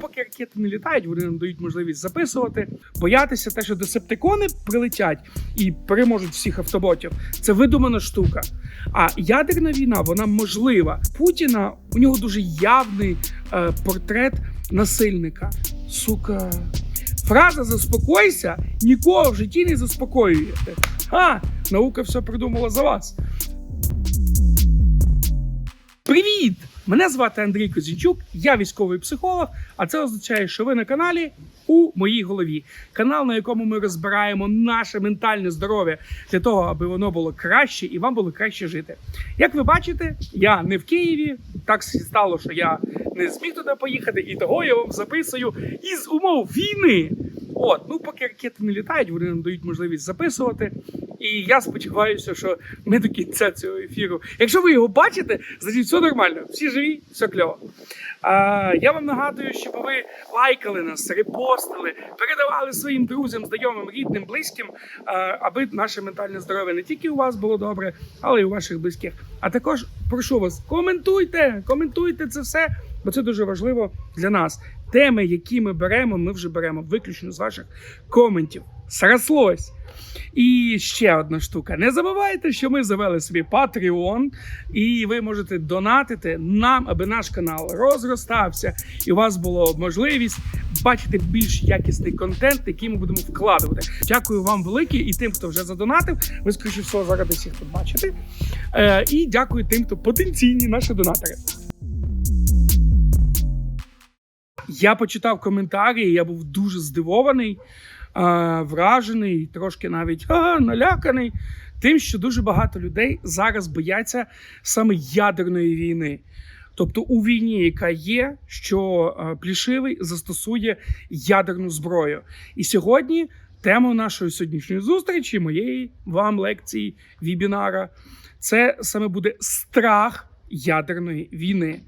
поки ракети не літають, вони нам дають можливість записувати, боятися те, що десептикони прилетять і переможуть всіх автоботів. Це видумана штука. А ядерна війна вона можлива. Путіна у нього дуже явний е, портрет насильника. Сука. Фраза заспокойся нікого в житті не заспокоюєте. Ха! Наука все придумала за вас. Привіт! Мене звати Андрій Козінчук, я військовий психолог, а це означає, що ви на каналі у моїй голові. Канал, на якому ми розбираємо наше ментальне здоров'я для того, аби воно було краще і вам було краще жити. Як ви бачите, я не в Києві. Так стало, що я не зміг туди поїхати, і того я вам записую із умов війни. От, ну поки ракети не літають, вони нам дають можливість записувати. І я сподіваюся, що ми до кінця цього ефіру. Якщо ви його бачите, значить все нормально, всі живі, все кльово. А, я вам нагадую, щоб ви лайкали нас, репостили, передавали своїм друзям, знайомим, рідним, близьким, а, аби наше ментальне здоров'я не тільки у вас було добре, але й у ваших близьких. А також прошу вас, коментуйте, коментуйте це все, бо це дуже важливо для нас. Теми, які ми беремо, ми вже беремо виключно з ваших коментів. Срослось. І ще одна штука. Не забувайте, що ми завели собі Patreon, і ви можете донатити нам, аби наш канал розростався, і у вас була можливість бачити більш якісний контент, який ми будемо вкладувати. Дякую вам велике і тим, хто вже задонатив. Ви скоріше всього зараз їх тут бачите. Е, і дякую тим, хто потенційні наші донатори. Я почитав коментарі, я був дуже здивований, вражений, трошки навіть а, наляканий тим, що дуже багато людей зараз бояться саме ядерної війни. Тобто у війні, яка є, що плішивий застосує ядерну зброю. І сьогодні тема нашої сьогоднішньої зустрічі, моєї вам лекції, вібінара, це саме буде страх ядерної війни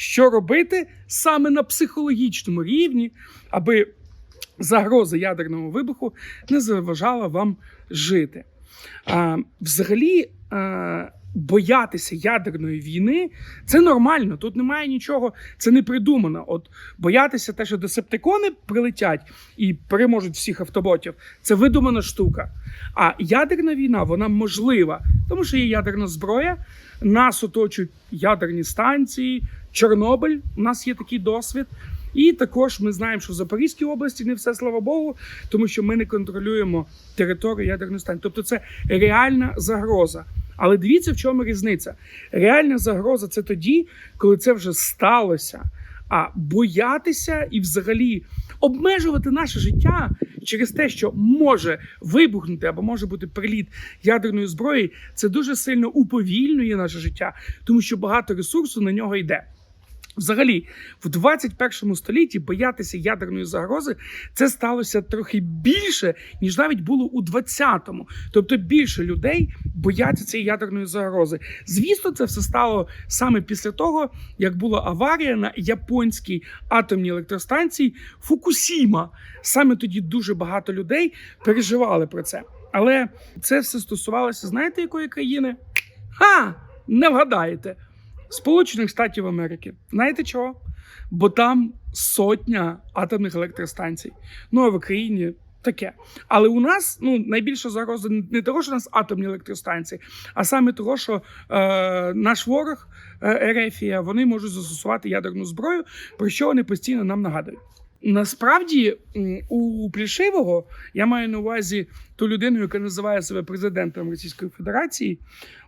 що робити саме на психологічному рівні, аби загроза ядерного вибуху не заважала вам жити. А, Взагалі, а, боятися ядерної війни це нормально. Тут немає нічого, це не придумано. От боятися те, що десептикони прилетять і переможуть всіх автоботів, це видумана штука. А ядерна війна вона можлива, тому що є ядерна зброя, нас оточують ядерні станції. Чорнобиль, у нас є такий досвід. І також ми знаємо, що в Запорізькій області не все слава Богу, тому що ми не контролюємо територію ядерної станції. Тобто це реальна загроза. Але дивіться, в чому різниця. Реальна загроза це тоді, коли це вже сталося. А боятися і взагалі обмежувати наше життя через те, що може вибухнути або може бути приліт ядерної зброї, це дуже сильно уповільнює наше життя, тому що багато ресурсу на нього йде. Взагалі, в 21 столітті боятися ядерної загрози це сталося трохи більше, ніж навіть було у 20-му. Тобто більше людей бояться цієї ядерної загрози. Звісно, це все стало саме після того, як була аварія на японській атомній електростанції Фукусіма. Саме тоді дуже багато людей переживали про це. Але це все стосувалося, знаєте, якої країни? Ха! Не вгадаєте. Сполучених Штатів Америки. Знаєте чого? Бо там сотня атомних електростанцій. Ну а в Україні таке. Але у нас ну найбільша загроза не того, що у нас атомні електростанції, а саме того, що е, наш ворог е, Ерефія вони можуть застосувати ядерну зброю, про що вони постійно нам нагадують. Насправді у Плішивого я маю на увазі ту людину, яка називає себе президентом Російської Федерації.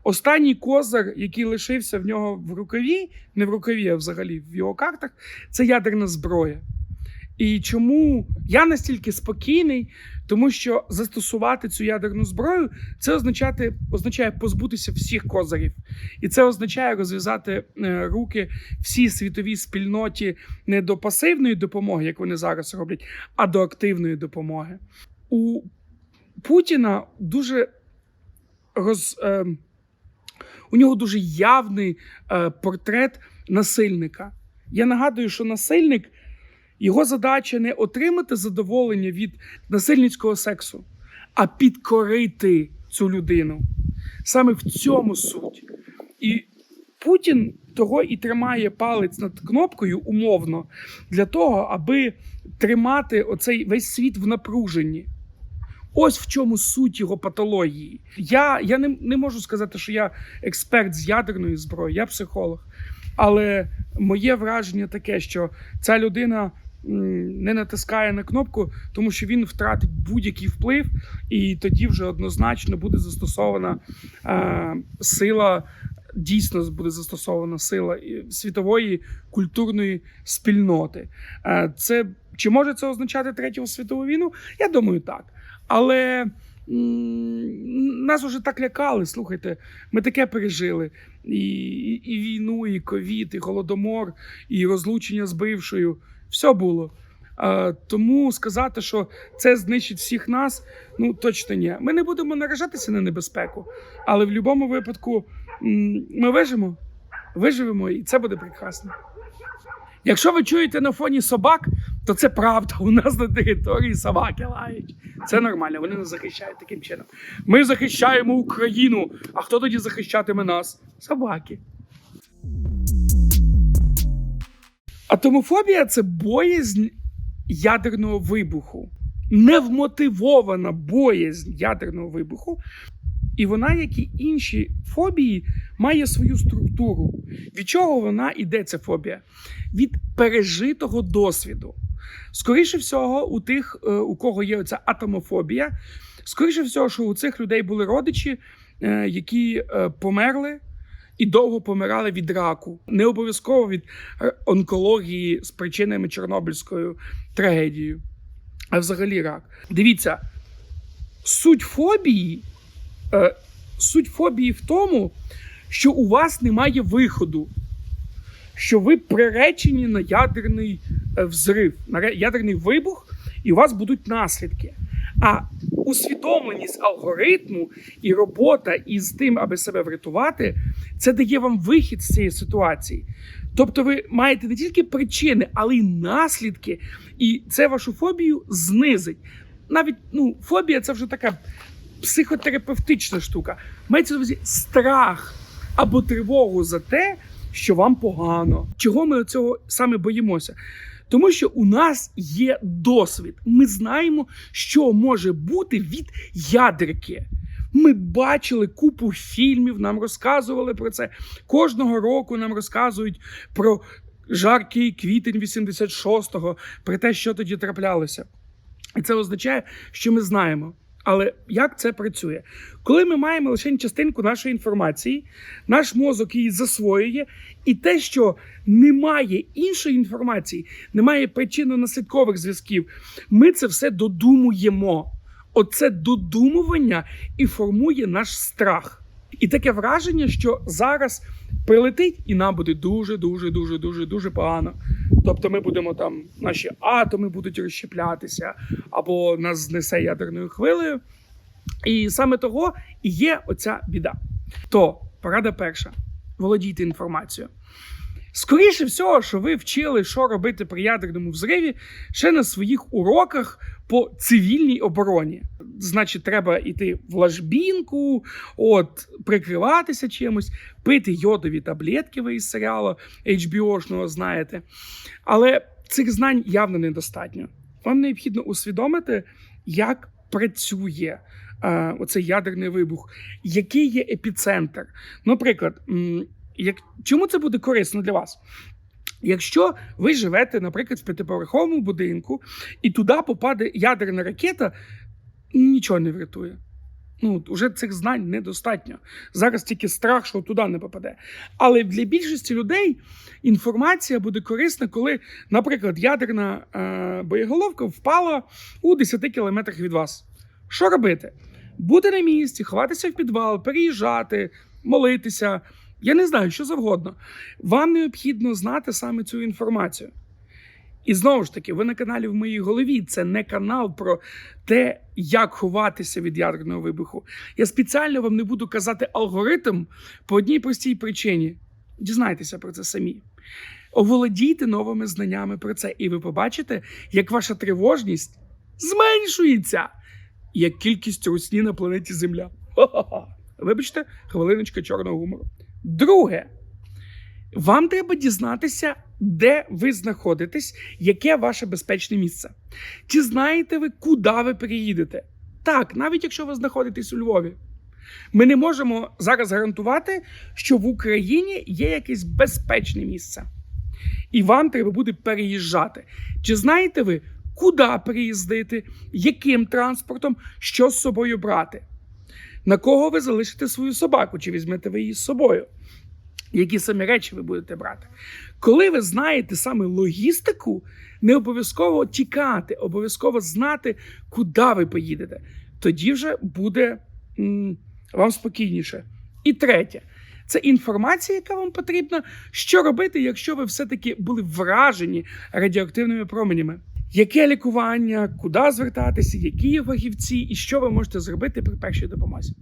Останній козир, який лишився в нього в рукаві, не в рукаві, а взагалі в його картах, це ядерна зброя. І чому я настільки спокійний, тому що застосувати цю ядерну зброю це означати, означає позбутися всіх козирів. І це означає розв'язати е, руки всій світовій спільноті не до пасивної допомоги, як вони зараз роблять, а до активної допомоги. У Путіна дуже роз. Е, у нього дуже явний е, портрет насильника. Я нагадую, що насильник його задача не отримати задоволення від насильницького сексу, а підкорити цю людину. Саме в цьому суть. І Путін того і тримає палець над кнопкою умовно для того, аби тримати оцей весь світ в напруженні. Ось в чому суть його патології. Я, я не, не можу сказати, що я експерт з ядерної зброї, я психолог. Але моє враження таке, що ця людина не натискає на кнопку, тому що він втратить будь-який вплив, і тоді вже однозначно буде застосована е, сила. Дійсно буде застосована сила світової культурної спільноти. Е, Це чи може це означати третю світову війну? Я думаю, так. Але нас уже так лякали. Слухайте, ми таке пережили: і, і, і війну, і ковід, і голодомор, і розлучення з бившою. Все було. Тому сказати, що це знищить всіх нас, ну точно ні. Ми не будемо наражатися на небезпеку, але в будь-якому випадку ми виживемо, виживемо, і це буде прекрасно. Якщо ви чуєте на фоні собак, то це правда. У нас на території собаки лають. Це нормально, вони нас захищають таким чином. Ми захищаємо Україну. А хто тоді захищатиме нас? Собаки. Атомофобія це боязнь ядерного вибуху. Невмотивована боязнь ядерного вибуху. І вона, як і інші фобії, має свою структуру. Від чого вона йде, ця фобія? Від пережитого досвіду. Скоріше всього, у тих, е, у кого є оця атомофобія, скоріше всього, що у цих людей були родичі, е, які е, померли і довго помирали від раку. Не обов'язково від онкології з причинами Чорнобильською трагедією, а взагалі рак. Дивіться, суть фобії. Е, Суть фобії в тому, що у вас немає виходу, що ви приречені на ядерний е, взрив, на ядерний вибух, і у вас будуть наслідки. А усвідомленість алгоритму і робота із тим, аби себе врятувати, це дає вам вихід з цієї ситуації. Тобто, ви маєте не тільки причини, але й наслідки, і це вашу фобію знизить. Навіть ну, фобія це вже така психотерапевтична штука. Мається на увазі страх або тривогу за те, що вам погано. Чого ми цього саме боїмося? Тому що у нас є досвід. Ми знаємо, що може бути від ядерки. Ми бачили купу фільмів, нам розказували про це. Кожного року нам розказують про жаркий квітень 86-го, про те, що тоді траплялося. І це означає, що ми знаємо. Але як це працює? Коли ми маємо лише частинку нашої інформації, наш мозок її засвоює, і те, що немає іншої інформації, немає причинно-наслідкових зв'язків, ми це все додумуємо. Оце додумування і формує наш страх. І таке враження, що зараз прилетить, і нам буде дуже, дуже, дуже, дуже, дуже погано. Тобто ми будемо там, наші атоми будуть розщеплятися, або нас знесе ядерною хвилею. І саме того і є оця біда. То порада перша: володійте інформацією. Скоріше всього, що ви вчили, що робити при ядерному взриві ще на своїх уроках по цивільній обороні. Значить, треба йти в ложбінку, от прикриватися чимось, пити йодові таблетки ви із серіалу HBO-шного знаєте. Але цих знань явно недостатньо. Вам необхідно усвідомити, як працює е, оцей ядерний вибух, який є епіцентр. Наприклад, як, чому це буде корисно для вас? Якщо ви живете, наприклад, в п'ятиповерховому будинку, і туди попаде ядерна ракета, нічого не врятує. Ну, вже цих знань недостатньо. Зараз тільки страх, що туди не попаде. Але для більшості людей інформація буде корисна, коли, наприклад, ядерна е, боєголовка впала у 10 кілометрах від вас. Що робити? Бути на місці, ховатися в підвал, переїжджати, молитися. Я не знаю, що завгодно. Вам необхідно знати саме цю інформацію. І знову ж таки, ви на каналі в моїй голові. Це не канал про те, як ховатися від ядерного вибуху. Я спеціально вам не буду казати алгоритм по одній простій причині. Дізнайтеся про це самі. Оволодійте новими знаннями про це, і ви побачите, як ваша тривожність зменшується, як кількість русні на планеті Земля. Ха-ха-ха. Вибачте, хвилиночка чорного гумору. Друге, Вам треба дізнатися, де ви знаходитесь, яке ваше безпечне місце. Чи знаєте ви, куди ви переїдете? Так, навіть якщо ви знаходитесь у Львові. Ми не можемо зараз гарантувати, що в Україні є якесь безпечне місце. І вам треба буде переїжджати. Чи знаєте ви, куди переїздити, яким транспортом, що з собою брати? На кого ви залишите свою собаку, чи візьмете ви її з собою? Які самі речі ви будете брати? Коли ви знаєте саме логістику, не обов'язково тікати, обов'язково знати, куди ви поїдете. Тоді вже буде м, вам спокійніше. І третє, це інформація, яка вам потрібна, що робити, якщо ви все-таки були вражені радіоактивними променями. Яке лікування, куди звертатися, які є фахівці, і що ви можете зробити при першій допомозі?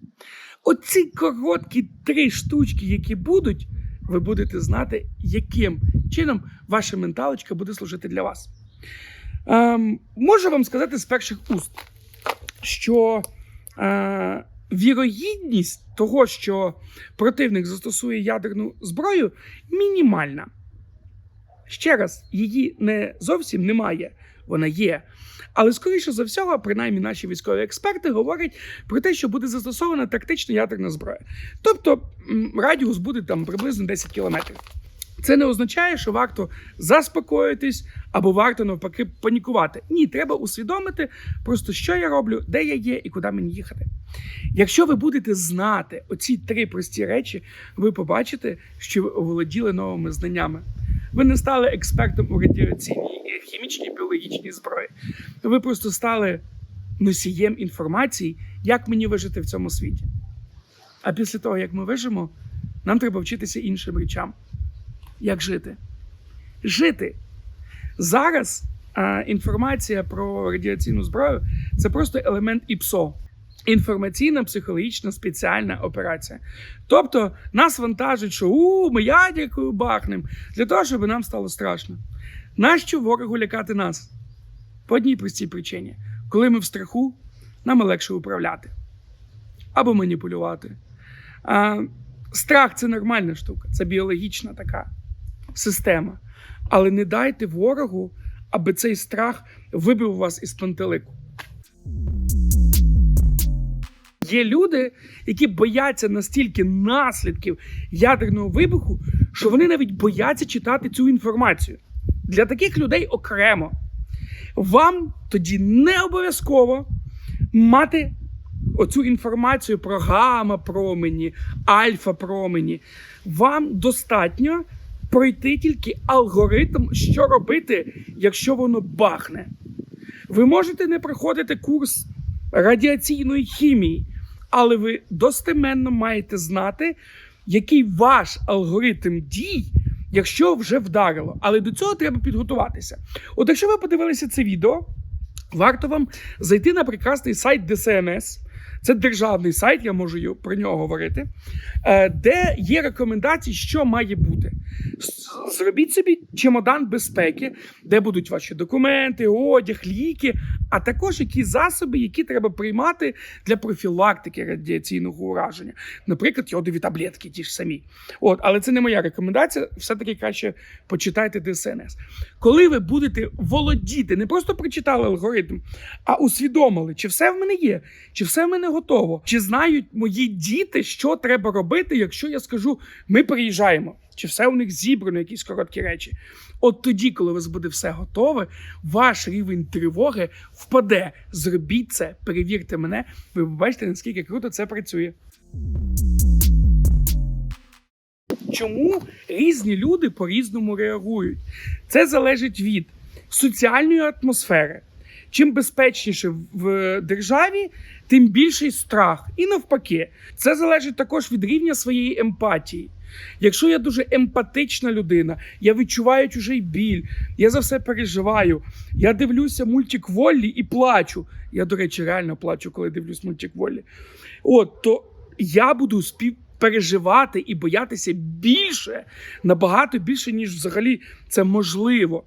Оці короткі три штучки, які будуть, ви будете знати, яким чином ваша менталочка буде служити для вас. Ем, можу вам сказати з перших уст, що е, вірогідність того, що противник застосує ядерну зброю, мінімальна. Ще раз, її не зовсім немає, вона є. Але скоріше за всього, принаймні наші військові експерти говорять про те, що буде застосована тактична ядерна зброя. Тобто радіус буде там приблизно 10 кілометрів. Це не означає, що варто заспокоїтись або варто навпаки панікувати. Ні, треба усвідомити просто, що я роблю, де я є і куди мені їхати. Якщо ви будете знати оці три прості речі, ви побачите, що ви оволоділи новими знаннями. Ви не стали експертом у радіаційній, хімічній, біологічній зброї. Ви просто стали носієм інформації, як мені вижити в цьому світі. А після того, як ми вижимо, нам треба вчитися іншим речам. Як жити? Жити. Зараз а, інформація про радіаційну зброю це просто елемент ІПСО. Інформаційна психологічна спеціальна операція. Тобто нас вантажить, що у ми ядеркою бахнем, для того, щоб нам стало страшно. Нащо ворогу лякати нас? По одній простій причині. Коли ми в страху, нам легше управляти або маніпулювати. А, страх це нормальна штука, це біологічна така система. Але не дайте ворогу, аби цей страх вибив вас із пантелику. Є люди, які бояться настільки наслідків ядерного вибуху, що вони навіть бояться читати цю інформацію. Для таких людей окремо. Вам тоді не обов'язково мати оцю інформацію про гама промені, альфа промені. Вам достатньо пройти тільки алгоритм, що робити, якщо воно бахне. Ви можете не проходити курс радіаційної хімії, але ви достеменно маєте знати, який ваш алгоритм дій, якщо вже вдарило. Але до цього треба підготуватися. От якщо ви подивилися це відео, варто вам зайти на прекрасний сайт ДСНС. Це державний сайт, я можу про нього говорити, е, де є рекомендації, що має бути. Зробіть собі чемодан безпеки, де будуть ваші документи, одяг, ліки, а також які засоби, які треба приймати для профілактики радіаційного ураження. Наприклад, йодові таблетки, ті ж самі. От, але це не моя рекомендація. Все-таки краще почитайте ДСНС. Коли ви будете володіти, не просто прочитали алгоритм, а усвідомили, чи все в мене є, чи все в мене готово, чи знають мої діти, що треба робити, якщо я скажу, ми приїжджаємо, чи все у них зібрано, якісь короткі речі. От тоді, коли у вас буде все готове, ваш рівень тривоги впаде. Зробіть це, перевірте мене, ви побачите, наскільки круто це працює. Чому різні люди по-різному реагують? Це залежить від соціальної атмосфери. Чим безпечніше в державі, тим більший страх. І навпаки, це залежить також від рівня своєї емпатії. Якщо я дуже емпатична людина, я відчуваю чужий біль, я за все переживаю. Я дивлюся мультик Воллі і плачу. Я, до речі, реально плачу, коли дивлюсь мультик Воллі. От то я буду спів. Переживати і боятися більше, набагато більше, ніж взагалі це можливо.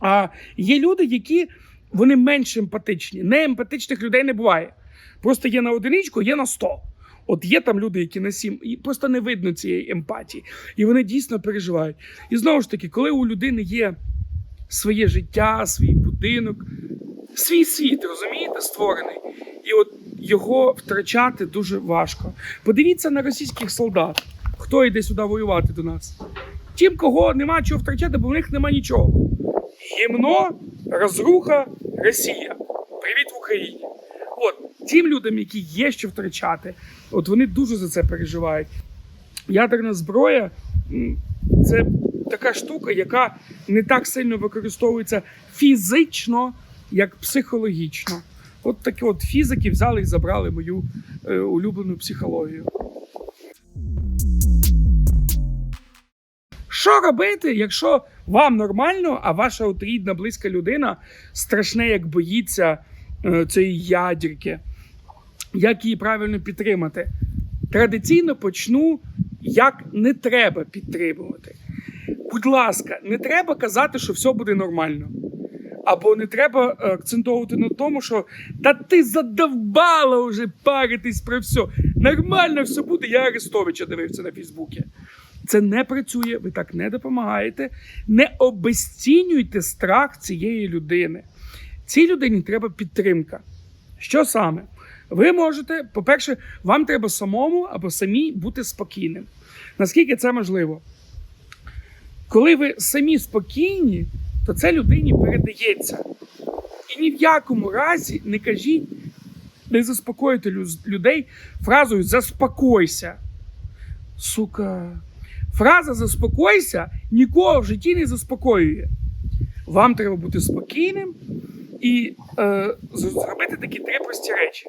А є люди, які вони менш емпатичні. Неемпатичних людей не буває. Просто є на одиничку, є на 100. От є там люди, які на сім, і просто не видно цієї емпатії, і вони дійсно переживають. І знову ж таки, коли у людини є своє життя, свій будинок, свій світ, розумієте, створений, і от його втрачати дуже важко. Подивіться на російських солдат, хто йде сюди воювати до нас. Тим, кого нема чого втрачати, бо в них нема нічого. Гімно, розруха, Росія. Привіт в Україні. От тим людям, які є що втрачати, от вони дуже за це переживають. Ядерна зброя це така штука, яка не так сильно використовується фізично, як психологічно. От такі от фізики взяли і забрали мою е, улюблену психологію. Що робити, якщо вам нормально, а ваша от рідна, близька людина страшне, як боїться е, цієї ядерки? Як її правильно підтримати? Традиційно почну, як не треба підтримувати. Будь ласка, не треба казати, що все буде нормально. Або не треба е, акцентовувати на тому, що та ти задовбала вже паритись про все. Нормально все буде. Я Арестовича дивився на Фейсбуці. Це не працює, ви так не допомагаєте. Не обесцінюйте страх цієї людини. Цій людині треба підтримка. Що саме? Ви можете, по-перше, вам треба самому або самій бути спокійним. Наскільки це можливо? Коли ви самі спокійні, то це людині передається. І ні в якому разі не кажіть, не заспокоїте людей фразою заспокойся. Сука. Фраза заспокойся нікого в житті не заспокоює. Вам треба бути спокійним і е, зробити такі три прості речі: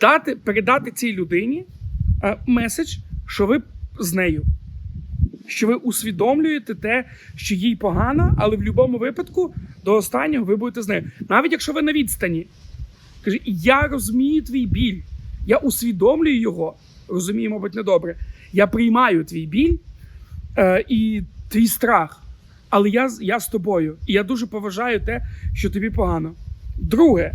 дати, передати цій людині е, меседж, що ви з нею. Що ви усвідомлюєте те, що їй погано, але в будь-якому випадку до останнього ви будете з нею. Навіть якщо ви на відстані. Каже, я розумію твій біль, я усвідомлюю його, розумію, мабуть, недобре. Я приймаю твій біль е, і твій страх, але я, я з тобою. І я дуже поважаю те, що тобі погано. Друге,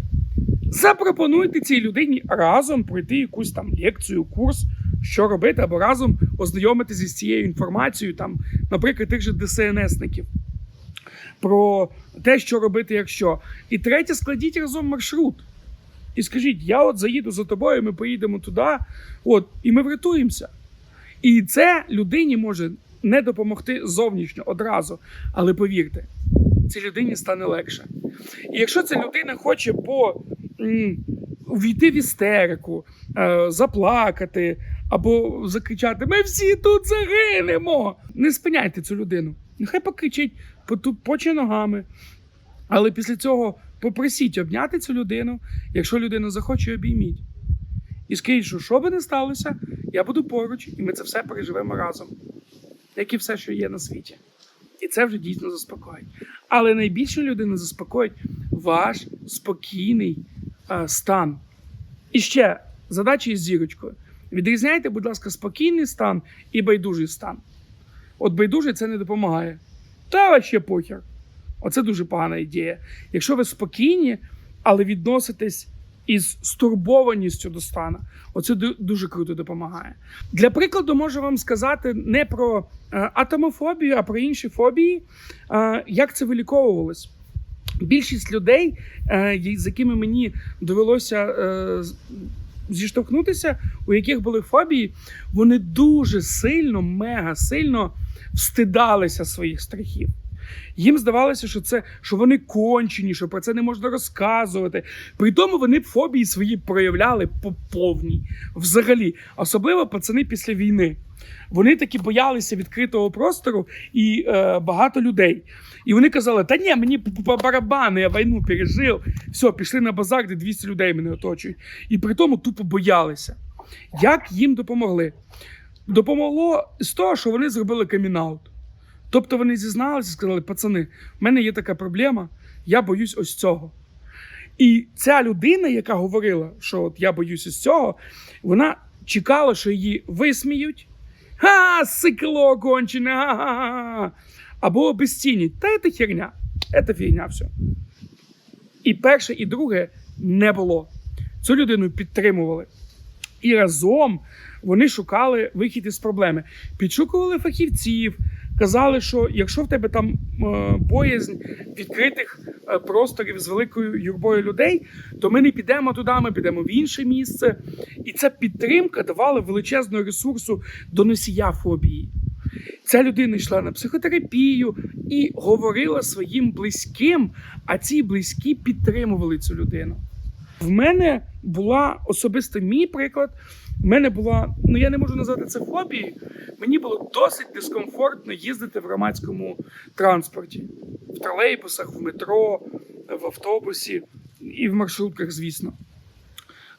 запропонуйте цій людині разом пройти якусь там лекцію, курс, що робити, або разом ознайомитися з цією інформацією, там, наприклад, тих же ДСНСників. Про те, що робити, якщо. І третє, складіть разом маршрут. І скажіть, я от заїду за тобою, ми поїдемо туди, от, і ми врятуємося. І це людині може не допомогти зовнішньо одразу. Але повірте, цій людині стане легше. І якщо ця людина хоче по м, увійти в істерику, е, заплакати або закричати: Ми всі тут загинемо. Не спиняйте цю людину. Нехай покричить, потупоче ногами. Але після цього попросіть обняти цю людину. Якщо людина захоче, обійміть. І скажіть, що що би не сталося, я буду поруч, і ми це все переживемо разом, як і все, що є на світі. І це вже дійсно заспокоїть. Але найбільше людину заспокоїть ваш спокійний е, стан. І ще задача із зірочкою. Відрізняйте, будь ласка, спокійний стан і байдужий стан. От байдужий це не допомагає. Та вообще похер. Оце дуже погана ідея. Якщо ви спокійні, але відноситесь із стурбованістю до стану, оце дуже круто допомагає. Для прикладу, можу вам сказати не про е, атомофобію, а про інші фобії, е, як це виліковувалось. Більшість людей, е, з якими мені довелося зіштовхнутися, у яких були фобії, вони дуже сильно, мега сильно встидалися своїх страхів. Їм здавалося, що це що вони кончені, що про це не можна розказувати. При тому вони фобії свої проявляли по повній. Взагалі, особливо пацани після війни. Вони таки боялися відкритого простору і е, багато людей. І вони казали: та ні, мені по я війну пережив. Все, пішли на базар, де 200 людей мене оточують. І при тому тупо боялися. Як їм допомогли? Допомогло з того, що вони зробили камінаут. Тобто вони зізналися і сказали: пацани, в мене є така проблема, я боюсь ось цього. І ця людина, яка говорила, що от я боюсь ось цього, вона чекала, що її висміють. Ха, сикло кончене, га-га-га. Або обезцінять. Та це херня. Це фігня все. І перше, і друге не було. Цю людину підтримували. І разом вони шукали вихід із проблеми. Підшукували фахівців, казали, що якщо в тебе там е, боязнь відкритих е, просторів з великою юрбою людей, то ми не підемо туди, ми підемо в інше місце. І ця підтримка давала величезного ресурсу до носія фобії. Ця людина йшла на психотерапію і говорила своїм близьким, а ці близькі підтримували цю людину. В мене була особисто мій приклад. В мене була, ну я не можу назвати це фобією. Мені було досить дискомфортно їздити в громадському транспорті, в тролейбусах, в метро, в автобусі і в маршрутках, звісно.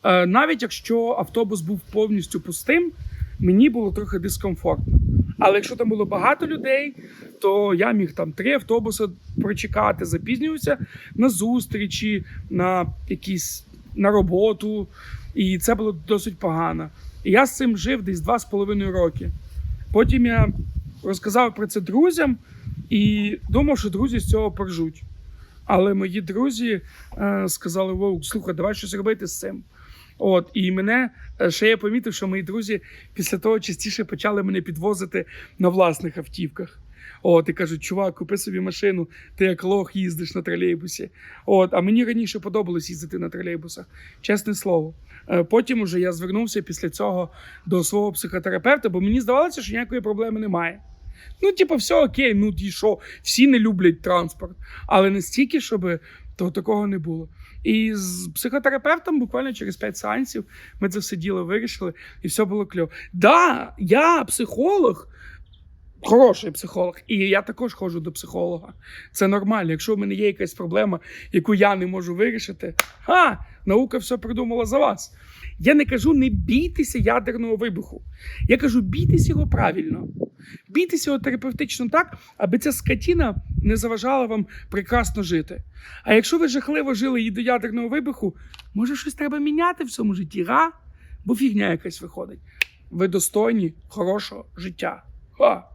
Е, Навіть якщо автобус був повністю пустим, мені було трохи дискомфортно. Але якщо там було багато людей, то я міг там три автобуси прочекати, запізнювався на зустрічі, на якісь на роботу, і це було досить погано. І я з цим жив десь два з половиною роки. Потім я розказав про це друзям і думав, що друзі з цього поржуть. Але мої друзі е, сказали: Вовк, слухай, давай щось робити з цим. От, і мене е, ще я помітив, що мої друзі після того частіше почали мене підвозити на власних автівках. От, і кажуть, чувак, купи собі машину, ти як лох їздиш на тролейбусі. От, а мені раніше подобалось їздити на тролейбусах, чесне слово. Е, Потім уже я звернувся після цього до свого психотерапевта, бо мені здавалося, що ніякої проблеми немає. Ну, типу, все окей, ну і що, всі не люблять транспорт, але не стільки, щоб то такого не було. І з психотерапевтом буквально через 5 сеансів ми це все діло вирішили, і все було кльово. Да, я психолог, хороший психолог, і я також ходжу до психолога. Це нормально. Якщо в мене є якась проблема, яку я не можу вирішити, ха, наука все придумала за вас. Я не кажу, не бійтеся ядерного вибуху. Я кажу, бійтеся його правильно. Бійтеся його терапевтично так, аби ця скотіна не заважала вам прекрасно жити. А якщо ви жахливо жили і до ядерного вибуху, може щось треба міняти в цьому житті, га? Бо фігня якась виходить. Ви достойні хорошого життя. Ха!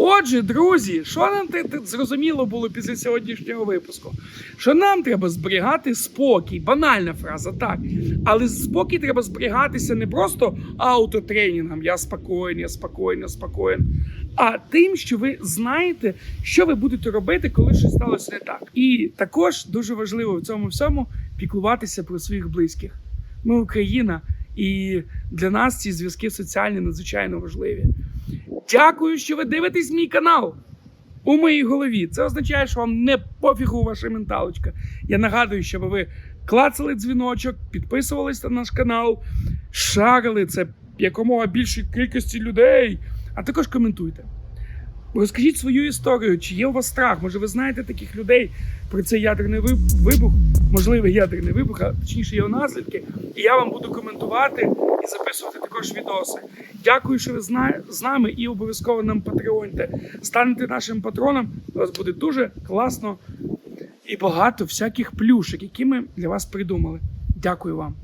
Отже, друзі, що нам зрозуміло було після сьогоднішнього випуску? Що нам треба зберігати спокій, банальна фраза, так. Але спокій треба зберігатися не просто аутотренінгом, я спокоєн, я спокоєн, я спокоєн, а тим, що ви знаєте, що ви будете робити, коли щось сталося не так. І також дуже важливо в цьому всьому піклуватися про своїх близьких. Ми Україна, і для нас ці зв'язки соціальні надзвичайно важливі. Дякую, що ви дивитесь мій канал у моїй голові. Це означає, що вам не пофігу ваша менталочка. Я нагадую, щоб ви клацали дзвіночок, підписувались на наш канал, шарили це якомога більшій кількості людей, а також коментуйте. Розкажіть свою історію, чи є у вас страх? Може, ви знаєте таких людей про цей ядерний вибух, можливий ядерний вибух, а точніше його наслідки. І я вам буду коментувати і записувати також відоси. Дякую, що ви з нами і обов'язково нам патреоньте. Станете нашим патроном. У вас буде дуже класно і багато всяких плюшок, які ми для вас придумали. Дякую вам.